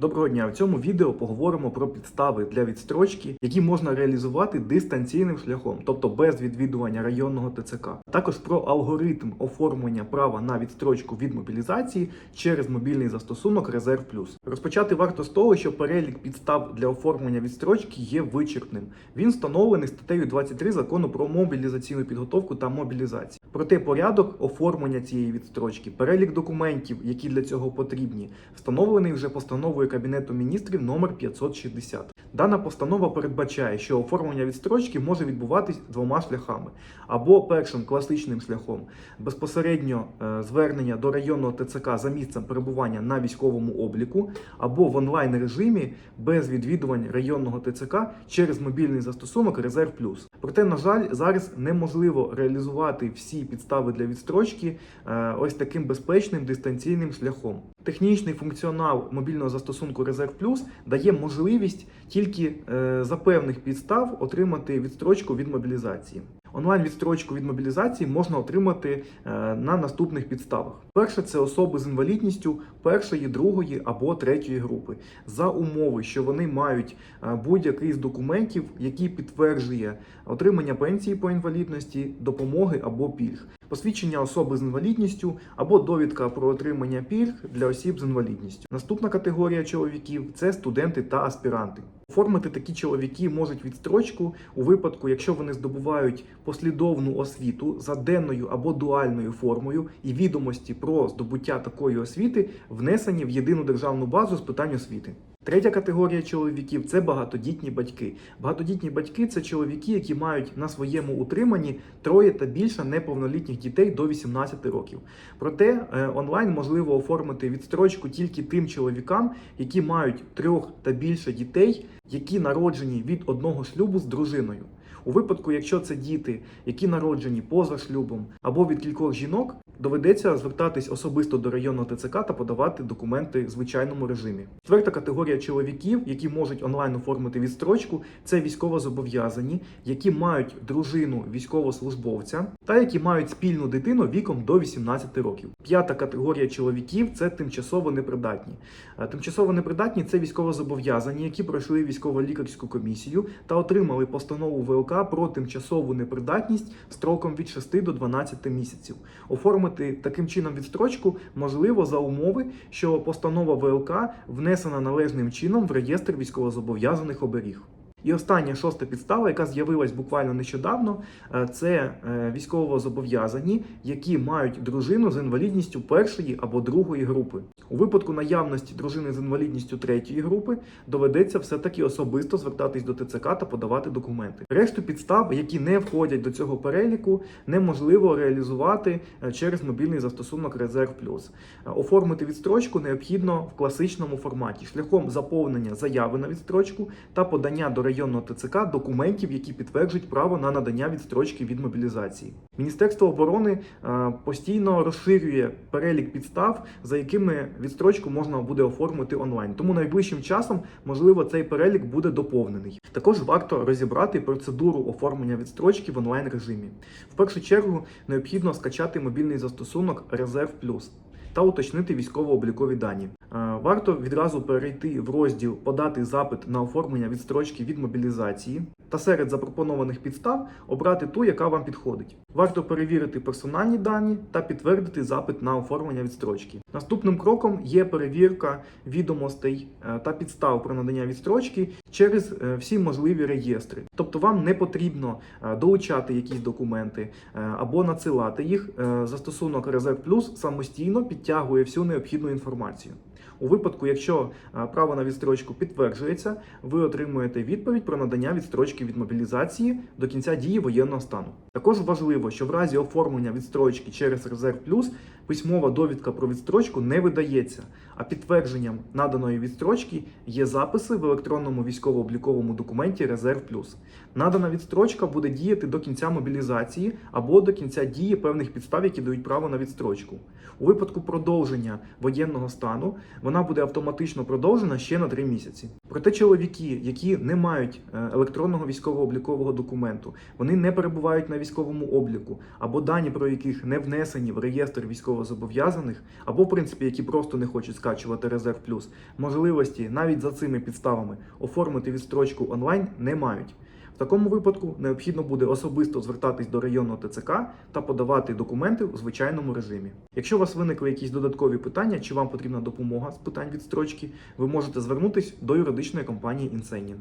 Доброго дня! В цьому відео поговоримо про підстави для відстрочки, які можна реалізувати дистанційним шляхом, тобто без відвідування районного ТЦК. Також про алгоритм оформлення права на відстрочку від мобілізації через мобільний застосунок Резерв Плюс. Розпочати варто з того, що перелік підстав для оформлення відстрочки є вичерпним. Він встановлений статтею 23 закону про мобілізаційну підготовку та мобілізацію. Проте порядок оформлення цієї відстрочки, перелік документів, які для цього потрібні, встановлений вже постановою Кабінету міністрів номер 560. Дана постанова передбачає, що оформлення відстрочки може відбуватись двома шляхами: або першим класичним шляхом безпосередньо е, звернення до районного ТЦК за місцем перебування на військовому обліку, або в онлайн режимі без відвідувань районного ТЦК через мобільний застосунок Резерв Плюс. Проте, на жаль, зараз неможливо реалізувати всі підстави для відстрочки е, ось таким безпечним дистанційним шляхом. Технічний функціонал мобільного застосунку Резерв Плюс дає можливість тільки е, за певних підстав отримати відстрочку від мобілізації. Онлайн відстрочку від мобілізації можна отримати е, на наступних підставах. Перше це особи з інвалідністю першої, другої або третьої групи, за умови, що вони мають е, будь-який з документів, який підтверджує отримання пенсії по інвалідності, допомоги або пільг, посвідчення особи з інвалідністю або довідка про отримання пільг для осіб з інвалідністю. Наступна категорія чоловіків це студенти та аспіранти. Оформити такі чоловіки можуть відстрочку у випадку, якщо вони здобувають послідовну освіту за денною або дуальною формою, і відомості про здобуття такої освіти внесені в єдину державну базу з питань освіти. Третя категорія чоловіків це багатодітні батьки. Багатодітні батьки це чоловіки, які мають на своєму утриманні троє та більше неповнолітніх дітей до 18 років. Проте е, онлайн можливо оформити відстрочку тільки тим чоловікам, які мають трьох та більше дітей, які народжені від одного шлюбу з дружиною. У випадку, якщо це діти, які народжені поза шлюбом або від кількох жінок, доведеться звертатись особисто до районного ТЦК та подавати документи в звичайному режимі. Четверта категорія чоловіків, які можуть онлайн оформити відстрочку, це військовозобов'язані, які мають дружину військовослужбовця та які мають спільну дитину віком до 18 років. П'ята категорія чоловіків це тимчасово непридатні. Е, Тимчасово непридатні це військовозобов'язані, які пройшли військово-лікарську комісію та отримали постанову ВЛК про тимчасову непридатність строком від 6 до 12 місяців. Оформити таким чином відстрочку можливо за умови, що постанова ВЛК внесена належним чином в реєстр військовозобов'язаних оберіг. І остання шоста підстава, яка з'явилась буквально нещодавно, е, це е, військовозобов'язані, які мають дружину з інвалідністю першої або другої групи. У випадку наявності дружини з інвалідністю третьої групи доведеться все-таки особисто звертатись до ТЦК та подавати документи. Решту підстав, які не входять до цього переліку, неможливо реалізувати е, через мобільний застосунок Резерв Плюс. Оформити відстрочку необхідно в класичному форматі шляхом заповнення заяви на відстрочку та подання до районного ТЦК документів, які підтверджують право на надання відстрочки від мобілізації. Міністерство оборони е, постійно розширює перелік підстав, за якими відстрочку можна буде оформити онлайн. Тому найближчим часом, можливо, цей перелік буде доповнений. Також варто розібрати процедуру оформлення відстрочки в онлайн режимі. В першу чергу необхідно скачати мобільний застосунок Резерв Плюс та уточнити військово-облікові дані. Е, Варто відразу перейти в розділ Подати запит на оформлення відстрочки від мобілізації та серед запропонованих підстав обрати ту, яка вам підходить. Варто перевірити персональні дані та підтвердити запит на оформлення відстрочки. Наступним кроком є перевірка відомостей е, та підстав про надання відстрочки через е, всі можливі реєстри. Тобто вам не потрібно е, долучати якісь документи або надсилати їх. Застосунок Резерв Плюс самостійно підтягує всю необхідну інформацію. У випадку, якщо право на відстрочку підтверджується, ви отримуєте відповідь про надання відстрочки від мобілізації до кінця дії воєнного стану. Також важливо, що в разі оформлення відстрочки через Резерв Плюс письмова довідка про відстрочку не видається, а підтвердженням наданої відстрочки є записи в електронному військово-обліковому документі Резерв Плюс. Надана відстрочка буде діяти до кінця мобілізації або до кінця дії певних підстав, які дають право на відстрочку. У випадку продовження воєнного стану вона буде автоматично продовжена ще на 3 місяці. Проте чоловіки, які не мають е, електронного військово-облікового документу, вони не перебувають на військовому обліку, або дані про яких не внесені в реєстр військовозобов'язаних, або в принципі, які просто не хочуть скачувати резерв плюс, можливості навіть за цими підставами оформити відстрочку онлайн не мають. В такому випадку необхідно буде особисто звертатись до районного ТЦК та подавати документи у звичайному режимі. Якщо у вас виникли якісь додаткові питання, чи вам потрібна допомога з питань відстрочки, ви можете звернутись до юридичної компанії Інсенін.